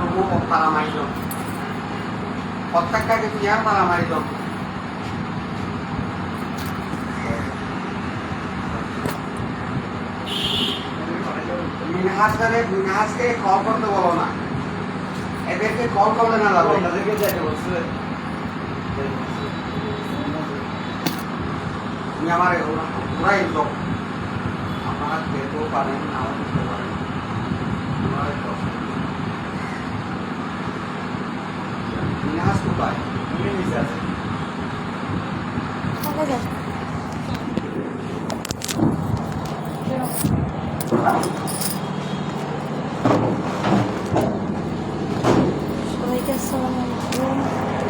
রুমও তারা মারিল প্রত্যেকটাকে পিয়ার তারা মারিল মিনহাজকে মিনহাজকে কল করতে বলো না। এদেরকে কল করলে না যাবে। তাদেরকে যাইতে বলছে। তুমি আমার লোক। আপনারা যেতেও পারেন নাও পারেন আমার একটু অসুবিধা নেই। মিনহাজ কোথায় তুমি নিচে আছে সবাইকে আসসালামু আলাইকুম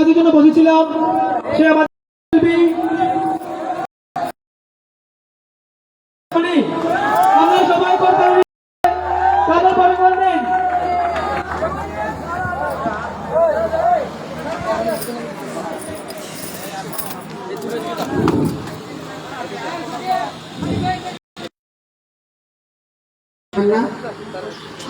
জাতির জন্য বসেছিলাম। সে আমরা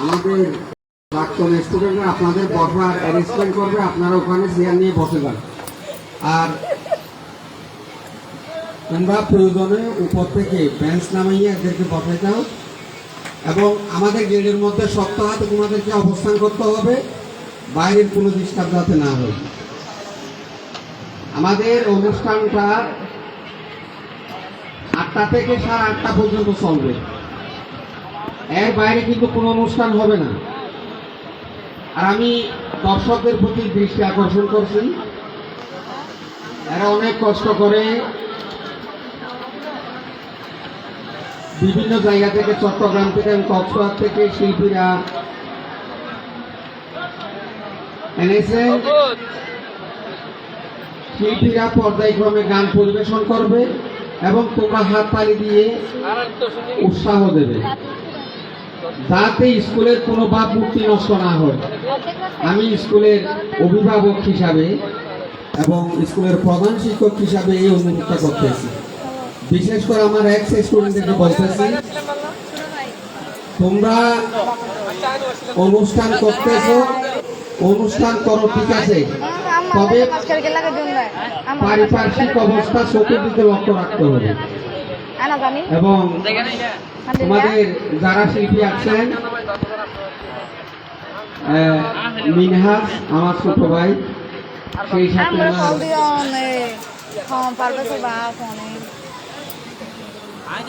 আমাদের প্রাক্তন স্টুডেন্টরা, আপনাদের বসবার অ্যারেঞ্জমেন্ট করবে, আপনারা ওখানে চেয়ার নিয়ে বসে যান। আর তোমরা প্রয়োজনে উপর থেকে বেঞ্চ নামাইয়ে এদেরকে বসে যাও এবং আমাদের গেটের মধ্যে হাতে তোমাদেরকে অবস্থান করতে হবে, বাইরের কোনো ডিস্টার্ব যাতে না হয়। আমাদের অনুষ্ঠানটা আটটা থেকে সাড়ে আটটা পর্যন্ত চলবে। এর বাইরে কিন্তু কোনো অনুষ্ঠান হবে না। আর আমি দর্শকদের প্রতি দৃষ্টি আকর্ষণ করছি। এরা অনেক কষ্ট করে বিভিন্ন জায়গা থেকে চট্টগ্রাম থেকে কক্সবাজার থেকে শিল্পীরা এনেছে। শিল্পীরা পর্যায়ক্রমে গান পরিবেশন করবে এবং তোমরা হাত তালি দিয়ে উৎসাহ দেবে। যাতে স্কুলের কোনো ভাবমূর্তি নষ্ট না হয়। আমি স্কুলের অভিভাবক হিসাবে এবং স্কুলের প্রধান শিক্ষক হিসাবে এই অনুরোধটা করতেছি। বিশেষ করে আমার এক্স স্টুডেন্টদেরকে বলতেছি তোমরা অনুষ্ঠান করতেছো অনুষ্ঠান করো ঠিক আছে? তবে পারিপার্শ্বিক অবস্থা চতুর্দিকে লক্ষ্য রাখতে হবে। এবং তোমাদের যারা শিল্পী আছেন আহ, মিনহাজ আমার ছোট ভাই। সেই সাথে ফোনে।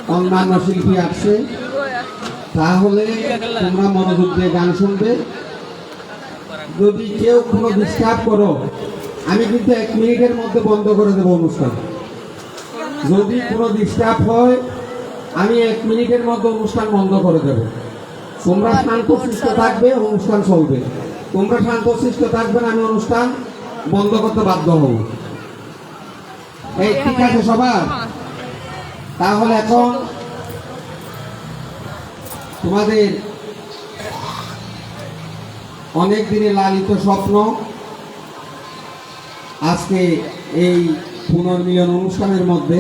অন্যান্য শিল্পী আছে। তাহলে তোমরা মনোযোগ দিয়ে গান শুনবে। যদি কেউ কোনো ডিস্টার্ব করো আমি কিন্তু এক মিনিটের মধ্যে বন্ধ করে দেবো অনুষ্ঠান যদি কোনো ডিস্টার্ব হয় আমি এক মিনিটের মধ্যে অনুষ্ঠান বন্ধ করে দেব। তোমরা শান্তশিষ্ট থাকবে অনুষ্ঠান চলবে। তোমরা শান্তশিষ্ট থাকবে না আমি অনুষ্ঠান বন্ধ করতে বাধ্য হব। এই ঠিক আছে সবার তাহলে এখন তোমাদের অনেক দিনে লালিত স্বপ্ন। আজকে এই পুনর্মিলন অনুষ্ঠানের মধ্যে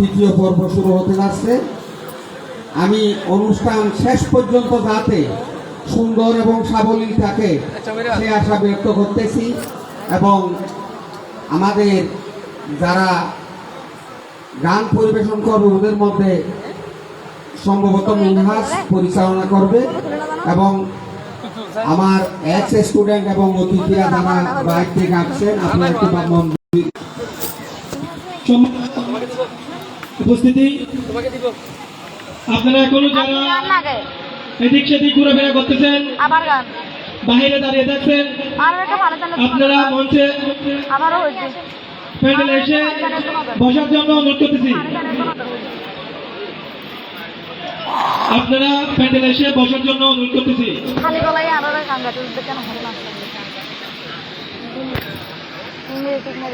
তৃতীয় পর্ব শুরু হতে যাচ্ছে। আমি অনুষ্ঠান শেষ পর্যন্ত যাতে সুন্দর এবং সাবলীল থাকে, সে আশা ব্যক্ত করতেছি এবং আমাদের যারা গান পরিবেশন করবে, ওদের মধ্যে সম্ভবত মিনহাস পরিচালনা করবে এবং আমার এক্স স্টুডেন্ট এবং অতিথিরা যারা বাইক থেকে আসছেন আপনারা একটু মন সম্মানিত উপস্থিতি। আপনারা এখনও যারা এদিক সেদিক ঘোরাফেরা করতেছেন বাইরে দাঁড়িয়ে থাকছেন আপনারা মঞ্চে প্যান্ডেলে এসে বসার জন্য অনুরোধ করতেছি। আপনারা প্যান্ডেলে এসে বসার জন্য অনুরোধ করতেছি। খালি গলায় আরও কেন? হবে ইংরেজি না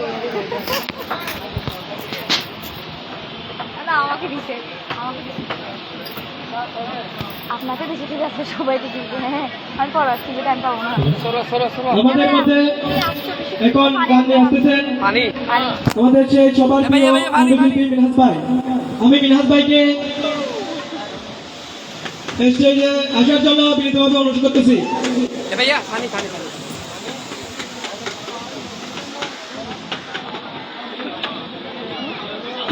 আমাকে দিছে আপনাকে ঠিক আছে সবাইকে হ্যাঁ আমি টাইম পাবো না। আমাদের এখন গান আমাদের সেই সবার ভাই আমি ভাইকে স্টেজে আসার জন্য বিনীতভাবে অনুরোধ করতেছি।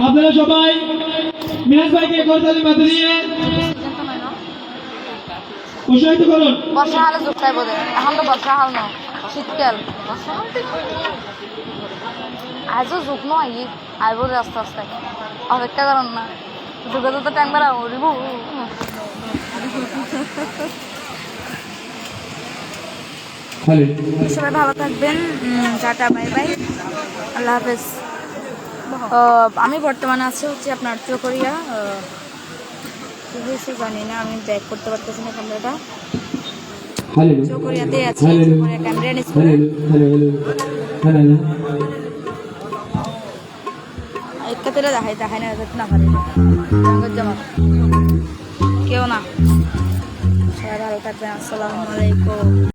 আপনারা সবাই মিনহাজ ভাইকে করতালি মাথা দিয়ে উৎসাহিত করুন। বর্ষা হালে খাই বোধ এখন তো বর্ষা হাল ন শীতকাল। আজও যোগ ন আই আইব যে আস্তে আস্তে। অপেক্ষা করেন না। যুগে তো টাইম বেড়া উড়িব সবাই ভালো থাকবেন। Tata bye bye. আল্লাহ হাফেজ। আমি বর্তমানে আছি হচ্ছে আপনার চকরিয়া কি হয়েছে জানি না আমি ব্যাক করতে পারতেছি না ক্যামেরাটা চকরিয়াতে আছি চকরিয়া ক্যামেরা নিচ্ছি একাতেরা দেখাই দেখাই না দেখাতে না পারি। জামা কেউ না। সবাই ভালো থাকবেন আসসালামু আলাইকুম।